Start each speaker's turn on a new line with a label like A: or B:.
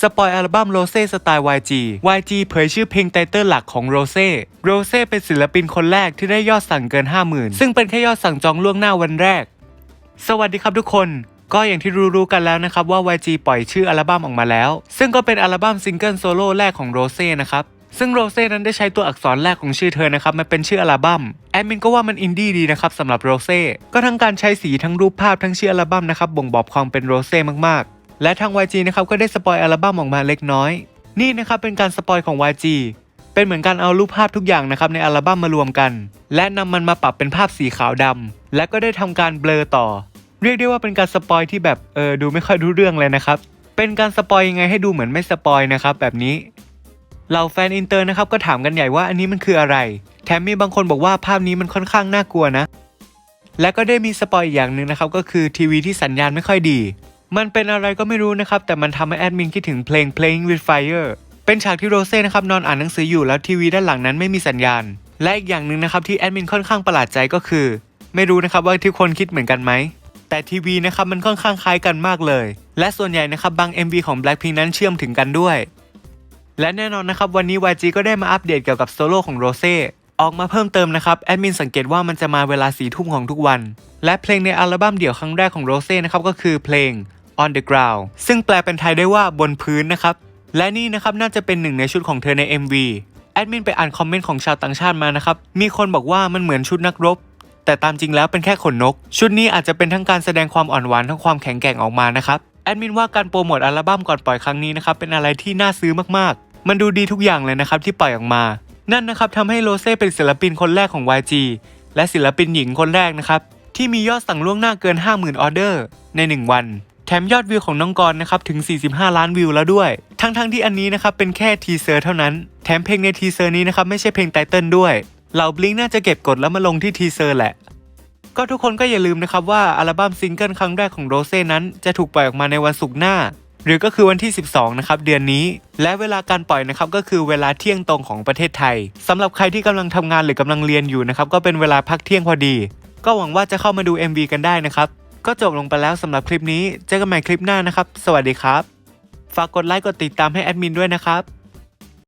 A: สปอยอัลบั้มโรเซ่สไตล์ YG YG เผยชื่อเพลงไตเติ้ลหลักของโรเซ่โรเซ่เป็นศิลปินคนแรกที่ได้ยอดสั่งเกิน 50,000 ซึ่งเป็นแค่ยอดสั่งจองล่วงหน้าวันแรก สวัสดีครับทุกคนก็อย่างที่รู้ๆกันแล้วนะครับว่า YG ปล่อยชื่ออัลบั้มออกมาแล้ว ซึ่งก็เป็นอัลบั้มซิงเกิลโซโล่แรกของโรเซ่นะครับ ซึ่งโรเซ่นั้นได้ใช้ตัวอักษรแรกของชื่อเธอนะครับมาเป็นชื่ออัลบั้มแอดมินก็ว่ามันอินดี้ดีนะครับสำหรับโรเซ่ก็ทั้งการใช้สีทั้งรูปภาพทั้งชื่ออัลบั้มนะครับบ่งบอกความเป็นโรเซ่มากๆ และทาง YG นะครับก็ได้สปอยอัลบั้มออกมาเล็กน้อย นี่นะครับเป็นการสปอยของ YG เป็นเหมือนการเอารูปภาพทุกอย่างนะครับในอัลบั้มมารวมกัน และนำมันมาปรับเป็นภาพสีขาวดำและก็ได้ทำการเบลอต่อ เรียกได้ว่าเป็นการสปอยที่แบบเออดูไม่ค่อยรู้เรื่องเลยนะครับเป็นการสปอยยังไงให้ดูเหมือนไม่สปอยนะครับแบบนี้เหล่าแฟนอินเตอร์นะครับก็ถามกันใหญ่ว่าอันนี้มันคืออะไร แถมมีบางคนบอกว่าภาพนี้มันค่อนข้างน่ากลัวนะ และก็ได้มีสปอยอีกอย่างหนึ่งนะครับก็คือทีวีที่สัญญาณไม่ค่อยดี มันเป็นอะไรก็ไม่รู้นะครับ แต่มันทำให้แอดมินคิดถึงเพลง Playing with Fire เป็นฉากที่โรเซ่นะครับนอนอ่านหนังสืออยู่แล้วทีวีด้านหลังนั้นไม่มีสัญญาณ และอีกอย่างหนึ่งนะครับที่แอดมินค่อนข้างประหลาดใจก็คือ ไม่รู้นะครับว่าทุกคนคิดเหมือนกันไหมแต่ทีวีนะครับมันค่อนข้างคล้ายกันมากเลย และส่วนใหญ่นะครับบาง MV ของ Blackpink นั้นเชื่อมถึงกันด้วย และแน่นอนนะครับวันนี้ YG ก็ได้มาอัปเดตเกี่ยวกับโซโล่ของโรเซ่ออกมาเพิ่มเติมนะครับแอดมินสังเกตว่ามันจะมาเวลาสี่ทุ่มของทุกวัน และเพลงในอัลบั้มเดี่ยวครั้งแรกของโรเซ่นะครับก็คือเพลง On the Ground ซึ่งแปลเป็นไทยได้ว่าบนพื้นนะครับ และนี่นะครับน่าจะเป็นหนึ่งในชุดของเธอใน MV แอดมินไปอ่านคอมเมนต์ของชาวต่างชาติมานะครับ มีคนบอกว่ามันเหมือนชุดนักรบ แต่ตามจริงแล้วเป็นแค่ขนนก ชุดนี้อาจจะเป็นทั้งการแสดงความอ่อนหวานทั้งความแข็งแกร่งออกมานะครับแอดมินว่าการโปรโมทอัลบั้มก่อนปล่อยครั้งนี้นะครับเป็นอะไรที่น่าซื้อมากๆ มันดูดีทุกอย่างเลยนะครับที่ปล่อยออกมา นั่นนะครับทำให้โรเซ่เป็นศิลปินคนแรกของ YG และศิลปินหญิงคนแรกนะครับที่มียอดสั่งล่วงหน้าเกิน 50,000 ออเดอร์ใน 1 วัน แถมยอดวิวของน้องกรณ์นะครับถึง 45 ล้านวิวแล้วด้วย ทั้งๆทที่อันนี้นะครับเป็นแค่ทีเซอร์เท่านั้น แถมเพลงในทีเซอร์นี้นะครับไม่ใช่เพลงไตเติลด้วย เหล่าบลิงน่าจะเก็บกดแล้วมาลงที่ทีเซอร์แหละ ก็ทุกคนก็อย่าลืมนะครับว่าอัลบั้มซิงเกิลครั้งแรกของโรเซ่นั้นจะถูกปล่อยออกมาในวันศุกร์หน้า หรือก็คือวันที่ 12 นะครับเดือนนี้ และเวลาการปล่อยนะครับก็คือเวลาเที่ยงตรงของประเทศไทยสำหรับใครที่กำลังทำงานหรือกำลังเรียนอยู่นะครับก็เป็นเวลาพักเที่ยงพอดี ก็หวังว่าจะเข้ามาดู MV กันได้นะครับ ก็จบลงไปแล้วสำหรับคลิปนี้ เจอกันใหม่คลิปหน้านะครับ สวัสดีครับ ฝากกดไลค์กดติดตามให้แอดมินด้วยนะครับ